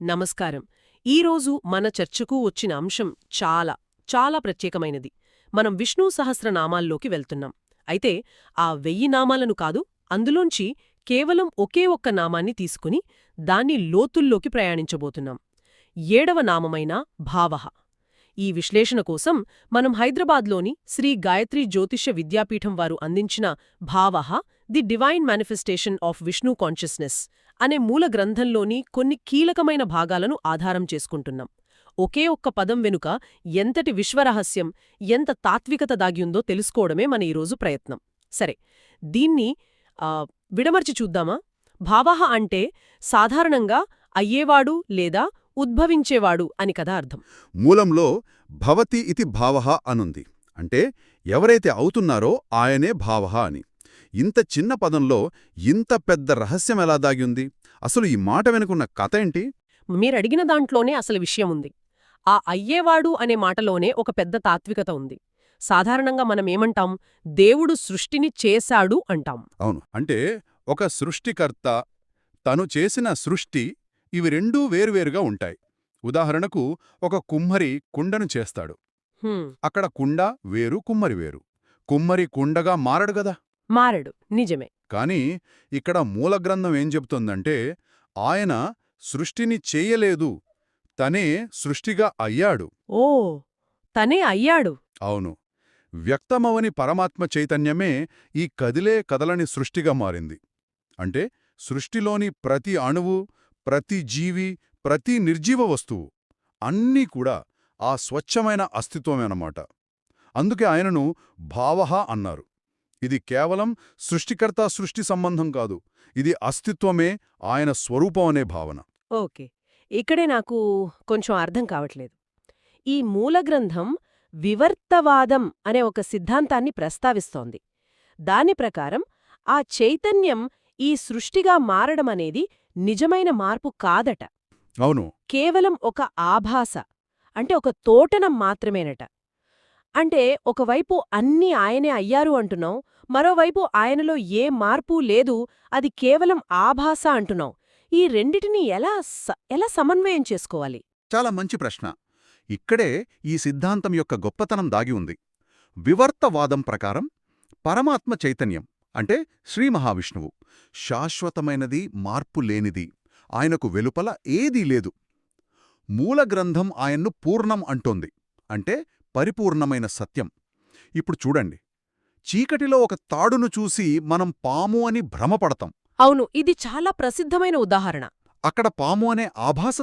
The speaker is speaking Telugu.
నమస్కారం. ఈరోజు మన చర్చకు వచ్చిన అంశం చాలా చాలా ప్రత్యేకమైనది. మనం విష్ణు సహస్రనామాల్లోకి వెళ్తున్నాం. అయితే ఆ వెయ్యి నామాలను కాదు అందులోంచి కేవలం ఒకే ఒక్క నామాన్ని తీసుకుని దాన్ని లోతుల్లోకి ప్రయాణించబోతున్నాం. ఏడవ నామమైన భావః. ఈ విశ్లేషణ కోసం మనం హైదరాబాద్లోని శ్రీ గాయత్రి జ్యోతిష్య విద్యాపీఠం వారు అందించిన భావ the divine manifestation of Vishnu consciousness అనే మూల గ్రంథంలోని కొన్ని కీలకమైన భాగాలను ఆధారం చేసుకుంటున్నాం. ఒకే ఒక్క పదం వెనుక ఎంతటి విశ్వరహస్యం ఎంత తాత్వికత దాగిందో తెలుసుకోవడమే మన ఈరోజు ప్రయత్నం. సరే దీన్ని విడమర్చి చూద్దామా? భావః అంటే సాధారణంగా అయ్యేవాడు లేదా ఉద్భవించేవాడు అని కదా అర్థం. మూలంలో భవతి ఇది భావః అనుంది. అంటే ఎవరైతే అవుతున్నారో ఆయనే భావః అని. ఇంత చిన్న పదంలో ఇంత పెద్ద రహస్యం ఎలా దాగింది అసలు ఈ మాట వెనుకున్న కథ ఏంటి? మీరడిగిన దాంట్లోనే అసలు విషయం ఉంది. ఆ అయ్యేవాడు అనే మాటలోనే ఒక పెద్ద తాత్వికత ఉంది. సాధారణంగా మనమేమంటాం? దేవుడు సృష్టిని చేశాడు అంటాం. అవును. అంటే ఒక సృష్టికర్త తను చేసిన సృష్టి ఇవి రెండూ వేరువేరుగా ఉంటాయి. ఉదాహరణకు ఒక కుమ్మరి కుండను చేస్తాడు. అక్కడ కుండ వేరు కుమ్మరి వేరు. కుమ్మరి కుండగా మారడు గదా మారడు. నిజమే. కాని ఇక్కడ మూలగ్రంథం ఏం చెబుతోందంటే ఆయన సృష్టిని చేయలేదు తనే సృష్టిగా అయ్యాడు. ఓ తనే అయ్యాడు. అవును. వ్యక్తమవని పరమాత్మ చైతన్యమే ఈ కదిలే కదలని సృష్టిగా మారింది. అంటే సృష్టిలోని ప్రతి అణువు ప్రతి జీవి ప్రతి నిర్జీవ వస్తువు అన్నీ కూడా ఆ స్వచ్ఛమైన అస్తిత్వమేనమాట. అందుకే ఆయనను భావహ అన్నారు. ఇది కేవలం సృష్టికర్త సృష్టి సంబంధం కాదు. ఇది అస్తిత్వమే ఆయన స్వరూపం అనే భావన. ఓకే. ఇక్కడే నాకు కొంచెం అర్థం కావట్లేదు. ఈ మూలగ్రంథం వివర్తవాదం అనే ఒక సిద్ధాంతాన్ని ప్రస్తావిస్తోంది. దాని ప్రకారం ఆ చైతన్యం ఈ సృష్టిగా మారడమనేది నిజమైన మార్పు కాదట. అవును. కేవలం ఒక ఆభాస అంటే ఒక తోటనం మాత్రమేనట. అంటే ఒకవైపు అన్నీ ఆయనే అయ్యారు అంటున్నావు మరోవైపు ఆయనలో ఏ మార్పు లేదు అది కేవలం ఆభాస అంటున్నావు ఈ రెండిటిని ఎలా ఎలా సమన్వయం చేసుకోవాలి? చాలా మంచి ప్రశ్న. ఇక్కడే ఈ సిద్ధాంతం యొక్క గొప్పతనం దాగి ఉంది. వివర్తవాదం ప్రకారం పరమాత్మ చైతన్యం అంటే శ్రీ మహావిష్ణువు శాశ్వతమైనది మార్పు లేనిది ఆయనకు వెలుపల ఏదీ లేదు. మూలగ్రంథం ఆయన్ను పూర్ణం అంటోంది అంటే పరిపూర్ణమైన సత్యం. ఇప్పుడు చూడండి. చీకటిలో ఒక తాడును చూసి మనం పాము అని భ్రమపడతాం. అవును ఇది చాలా ప్రసిద్ధమైన ఉదాహరణ. అక్కడ పాము అనే ఆభాస